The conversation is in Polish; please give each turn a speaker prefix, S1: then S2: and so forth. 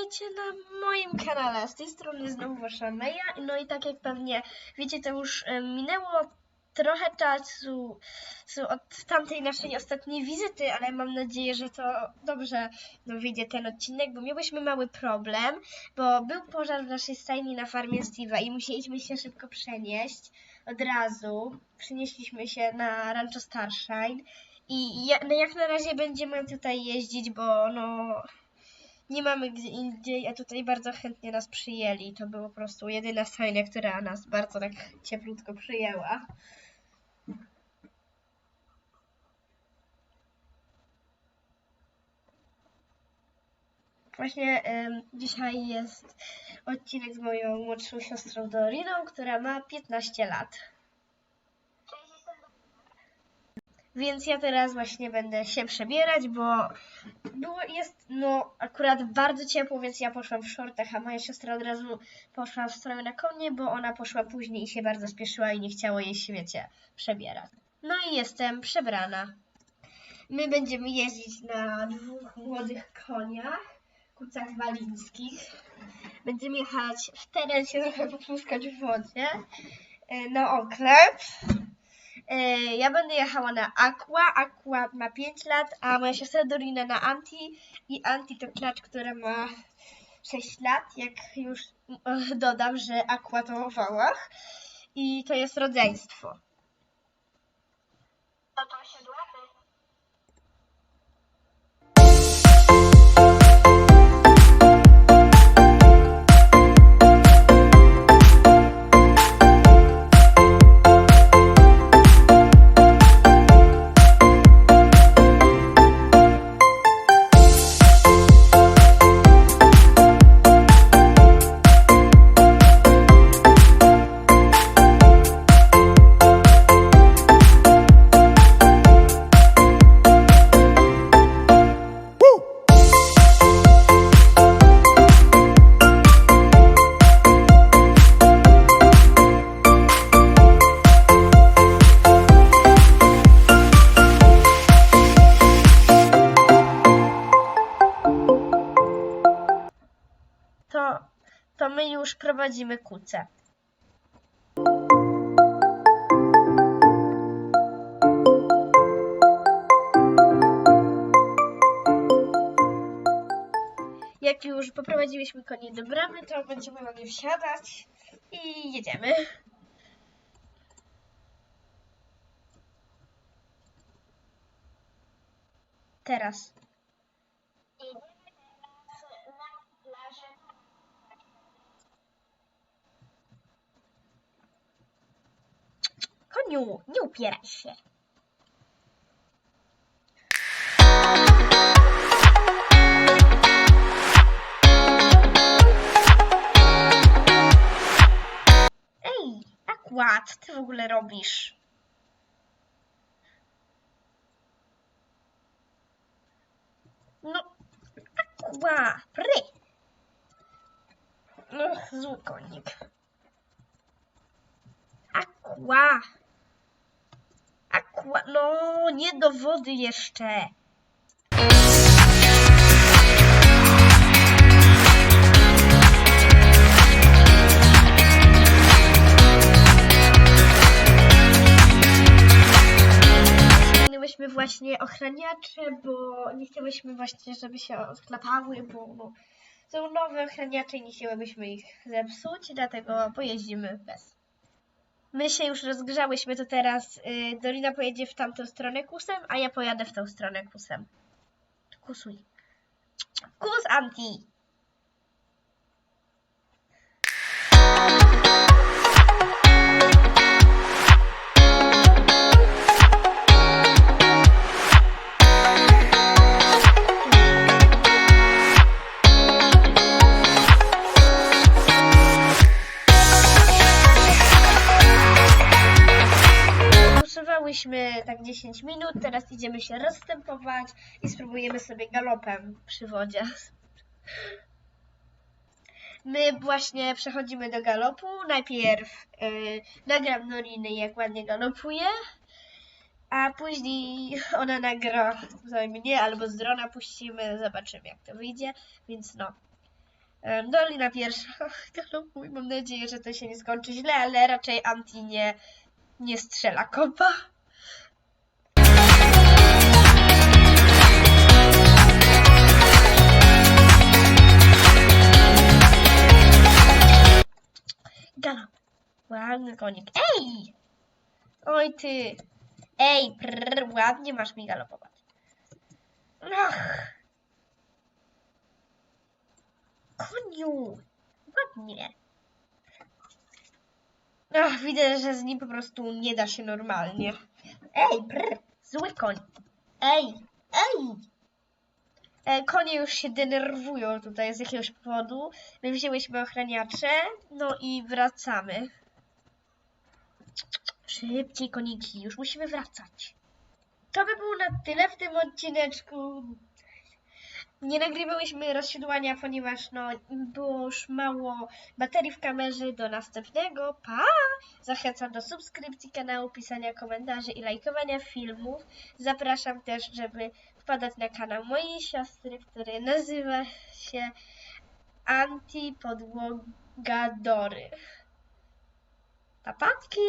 S1: witajcie na moim kanale. Z tej strony znowu wasza Meja. No i tak jak pewnie wiecie, to już e, minęło trochę czasu su- od tamtej naszej ostatniej wizyty, ale mam nadzieję, że to dobrze no, wyjdzie ten odcinek, bo miałyśmy mały problem, bo był pożar w naszej stajni na farmie Steve'a i musieliśmy się szybko przenieść od razu. Przenieśliśmy się na Rancho Starshine i ja, no jak na razie będziemy tutaj jeździć, bo no nie mamy gdzie indziej, a tutaj bardzo chętnie nas przyjęli. To była po prostu jedyna stajnia, która nas bardzo tak cieplutko przyjęła. Właśnie em, dzisiaj jest odcinek z moją młodszą siostrą Doriną, która ma 15 lat. Więc ja teraz właśnie będę się przebierać, bo było, jest no akurat bardzo ciepło, więc ja poszłam w shortach, a moja siostra od razu poszła w stronę na konie, bo ona poszła później i się bardzo spieszyła i nie chciało jej się, wiecie, przebierać. No i jestem przebrana. My będziemy jeździć na dwóch młodych koniach, kucach walińskich. Będziemy jechać w teren, się trochę popłuskać w wodzie, e, na oklep. E, Ja będę jechała na Aqua. Aqua ma 5 lat, a moja siostra Dorina na Anti. I Anti to klacz, która ma 6 lat. Jak już e, dodam, że Aqua to wałach. I to jest rodzeństwo.
S2: To
S1: prowadzimy kucę. Jak już poprowadziłyśmy konie do bramy, to będziemy mogli wsiadać i jedziemy. Teraz.
S2: Idziemy teraz na plażę.
S1: Nie upieraj się. Ej, co ty w ogóle robisz? No, Aqua, pry. No, zły konik. No, nie do wody jeszcze. Ściągnęłyśmy właśnie ochraniacze, bo nie chciałyśmy właśnie, żeby się odklapały, bo są nowe ochraniacze i nie chciałybyśmy ich zepsuć, dlatego pojeździmy bez. My się już rozgrzałyśmy, to teraz y, Dorina pojedzie w tamtą stronę kusem, a ja pojadę w tą stronę kusem. Kusuj. Kus anti. Kusowałyśmy tak 10 minut, teraz idziemy się rozstępować i spróbujemy sobie galopem przy wodzie. My właśnie przechodzimy do galopu. Najpierw yy, nagram Noriny, jak ładnie galopuje, a później ona nagra tutaj mnie albo z drona puścimy, zobaczymy jak to wyjdzie, więc no. E, Dolina pierwsza. Ach, galopuj. Mam nadzieję, że to się nie skończy źle, ale raczej Anti nie, nie strzela kopa. Oj ty. Ej, prrr, ładnie masz mi galopować. Ach. Koniu. Ładnie. Ach, widzę, że z nim po prostu nie da się normalnie. Ej, brr, zły koń. Ej, ej. E, konie już się denerwują tutaj z jakiegoś powodu. My wzięłyśmy ochraniacze, no i wracamy. Szybciej, koniki, już musimy wracać. To by było na tyle w tym odcineczku. Nie nagrywałyśmy rozsiadłania, ponieważ no, było już mało baterii w kamerze. Do następnego. Pa! Zachęcam do subskrypcji kanału, pisania komentarzy i lajkowania filmów. Zapraszam też, żeby wpadać na kanał mojej siostry, który nazywa się Antipodłogadory. Papatki!